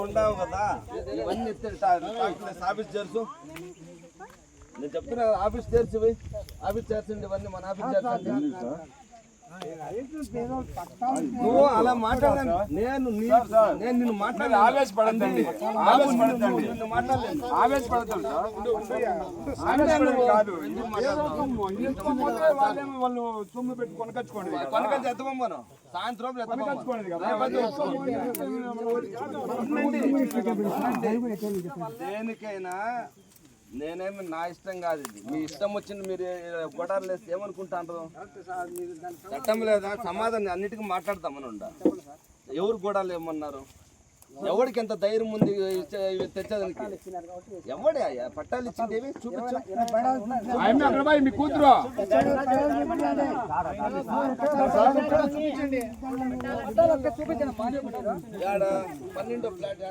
ఉండవు కదా. ఇవన్నీ ఆఫీస్ చేర్చు. నేను చెప్తున్నా ఆఫీస్ పోయి. ఆఫీస్ చేర్చండి ఇవన్నీ మన ఆఫీస్ చేర్చండి నువ్వు అలా మాట్లాడాను నేను నేను నిన్ను మాట్లాడాను ఆవేశపడద్దండి. ఆవేశపడద్దండి. మాట్లాడలేదు ఆవేశపడదు కాదు. వాళ్ళు సొమ్ము పెట్టి కొనకచ్చుకోండి కొనకలు ఎత్తమమ్మను సాయంత్రం ఎత్తమమ్మను. దేనికైనా నేనేమి నా ఇష్టం కాదు ఇది. మీ ఇష్టం వచ్చింది మీరు గొడవలు వేస్తే ఏమనుకుంటారు చట్టం లేదా? సమాధానం అన్నిటికీ మాట్లాడతామని ఉండ ఎవరు గొడవలు ఏమన్నారు? ఎవరికి ఎంత ధైర్యం ఉంది తెచ్చేదానికి? ఎవడే పట్టాలు ఇచ్చిండేవి చూపించు. మీ కూతురు? పన్నెండో ఫ్లాట్?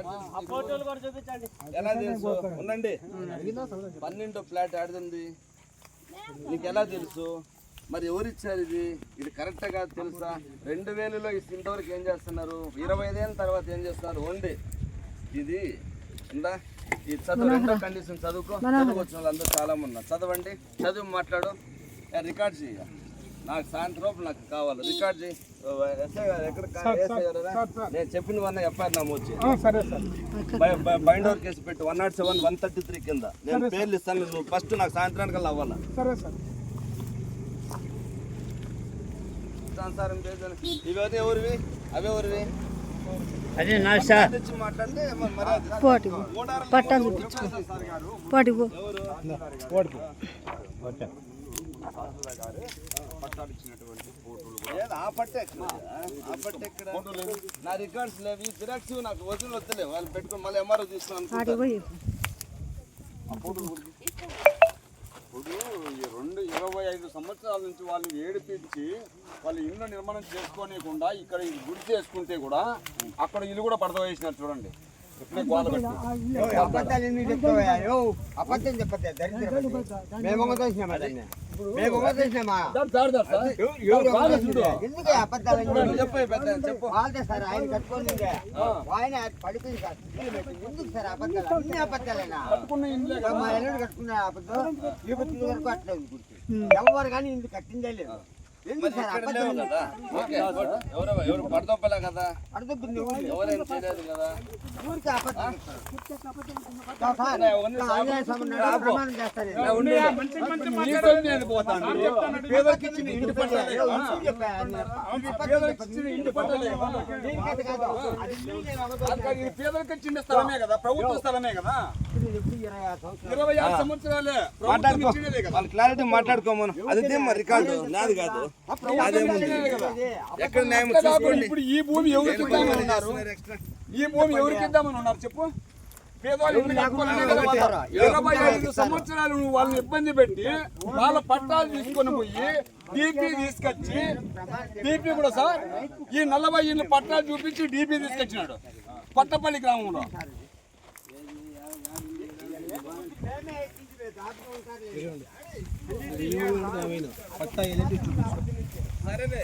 ఎలా తెలుసు? ఉండండి. పన్నెండో ఫ్లాట్ ఆడుతుంది నీకు ఎలా తెలుసు? మరి ఎవరు ఇచ్చారు ఇది? ఇది కరెక్ట్గా తెలుసా? రెండు వేలలో ఇంతవరకు ఏం చేస్తున్నారు? ఇరవై ఐదేళ్ళ తర్వాత ఏం చేస్తున్నారు? ఓన్లీ ఇది ఉందా? ఈ చదువు రెండో కండిషన్ చదువుకో. చదువుకొచ్చిన వాళ్ళందరూ చాలా మంది ఉన్నారు. చదవండి. చదువు మాట్లాడు. రికార్డ్ చేయ. నాకు సాయంత్రం నాకు కావాలి. రికార్డ్ చేయి? నేను చెప్పినవన్నీ ఎఫ్ఐఆర్ నమోదు బైండ్ ఓవర్ కేసు పెట్టి. One naught seven one thirty three కింద. నేను పేర్లు ఇస్తాను. ఫస్ట్ నాకు సాయంత్రానికల్లా అవ్వాలా సరే సార్ సంసారం చేశాను. ఇవన్నీ ఎవరివి? అవి ఎవరివి? అదే నా సార్ పోటీ పట్టాలు ఎవరు? చూపించు సార్ గారు. పోటీ పో. ఏది? ఆ పట్ట ఎక్కడ? ఆ పట్ట ఎక్కడ? నా రికార్డ్స్ లేవి. జిరాక్స్ నాకు వదిలి వద్దులే. వాళ్ళు పెట్టుకొని మళ్ళీ ఎంఆర్ఓ తీసుకున్నాను ఇప్పుడు ఈ రెండు ఇరవై ఐదు సంవత్సరాల నుంచి వాళ్ళు ఏడిపించి వాళ్ళు ఇల్లు నిర్మాణం చేసుకోనియకుండా ఇక్కడ గుర్తు గుడి చేసుకుంటే కూడా అక్కడ ఇల్లు కూడా పడద వేసినారు చూడండి. అబద్ధాలు ఎందుకు చెప్తావయ్యా? యో, అబద్ధం చెప్పద్దా దరిద్ర మేము చేసినామా దాన్ని మేము చేసినామా ఎందుకు అబద్ధాలు చెప్పు వాళ్ళదే సార్ ఆయన కట్టుకోండి ఆయన పడిపోయింది సార్. ఎందుకు సార్ అబద్ధాలు? అన్ని అబద్ధాలేనా? మా ఎల్లుడు కట్టుకున్న అబద్ధం. యువతి వరకు అట్లా ఉంది గుర్తు. ఎవరు కానీ ఇల్లు కట్టిందే లేదు. కదా. ఓకే. ఎవరు ఎవరు పడదొప్పలే కదా? అడుగుతుంది ఎవరేం చేయలేదు కదా? స్థలమే కదా ప్రభుత్వ స్థలమే కదా. ఇరవై ఆరు సంవత్సరాలు? మాట్లాడుకో. క్లారిటీ మాట్లాడుకోమను. అది రికార్డు? నాది కాదు. ఎక్కడ న్యాయం ఇప్పుడు ఈ భూమి ఎవరికి ఇద్దామని ఉన్నారు? ఈ భూమి ఎవరికి ఇద్దామని ఉన్నారు చెప్పు. ఇరవై ఐదు సంవత్సరాలు నువ్వు వాళ్ళని ఇబ్బంది పెట్టి వాళ్ళ పట్టాలు తీసుకొని పోయి డీపీ తీసుకొచ్చి డీపీ కూడా సార్ ఈ నలభై ఇళ్ళు పట్టాలు చూపించి డీపీ తీసుకొచ్చినాడు. కొత్తపల్లి గ్రామంలో. సరేలే